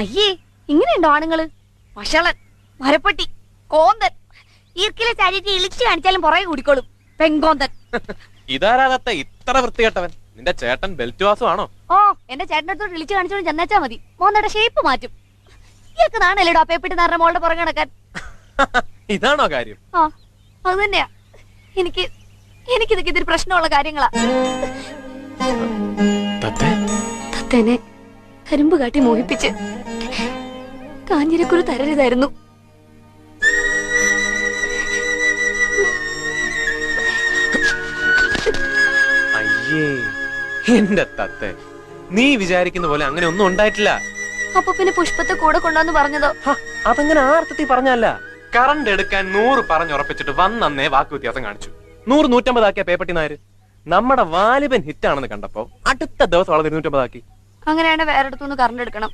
അയ്യേ ഇങ്ങനെയുണ്ടോ ആണുങ്ങൾ? വഷളൻ മരപ്പട്ടി കോന്തൻ. ഈർക്കിലെ ചാരിറ്റി ഇളിച്ചു കാണിച്ചാലും പുറകെ കൂടിക്കോളും. പെങ്കോന്തൻ ഇതാരാകത്ത ഇത്ര വൃത്തികെട്ടവൻ? നിന്റെ ചേട്ടൻ ബെൽറ്റ് വാസമാണോ ഓ എന്റെ ചേട്ടനടുത്തോട് ഇളിച്ചു കാണിച്ചോണ്ട് ചെന്നാച്ചാ മതി. മോന്നയുടെ ഷേപ്പ് മാറ്റും. ഇയാൾക്ക് നാണല്ലേ ഡോപ്പേപ്പിട്ട് നാറിന്റെ മോളുടെ പുറകെ നടക്കാൻ? ഇതാണോ കാര്യം? ആ അത് തന്നെയാ. എനിക്ക് എനിക്കിതൊക്കെ ഇതൊരു പ്രശ്നമുള്ള കാര്യങ്ങളാ. തത്തേ. തത്തേനെ കരിമ്പ് കാട്ടി മോഹിപ്പിച്ച്. കാഞ്ഞിരക്കുരു തരരുതായിരുന്നു. അയ്യേ എന്റെ തത്തെ നീ വിചാരിക്കുന്ന പോലെ അങ്ങനെ ഒന്നും ഉണ്ടായിട്ടില്ല. അപ്പൊ പിന്നെ പുഷ്പത്തെ കൂടെ കൊണ്ടാന്ന് പറഞ്ഞതോ? അതങ്ങനെ ആർത്ഥത്തിൽ പറഞ്ഞല്ല കറണ്ട് എടുക്കാൻ നൂറ് പറഞ്ഞുറപ്പിച്ചിട്ട് വന്നന്നേ വാക്ക് വ്യത്യാസം കാണിച്ചു. നൂറ് നൂറ്റമ്പതാക്കിയ പേപ്പട്ടി നായര് നമ്മുടെ വാലിബൻ ഹിറ്റാണെന്ന് കണ്ടപ്പോ അടുത്ത ദിവസം അവളെ ഇരുന്നൂറ്റമ്പതാക്കി. അങ്ങനെയാണ് വേറെ അടുത്തുനിന്ന് കറണ്ട് എടുക്കണം.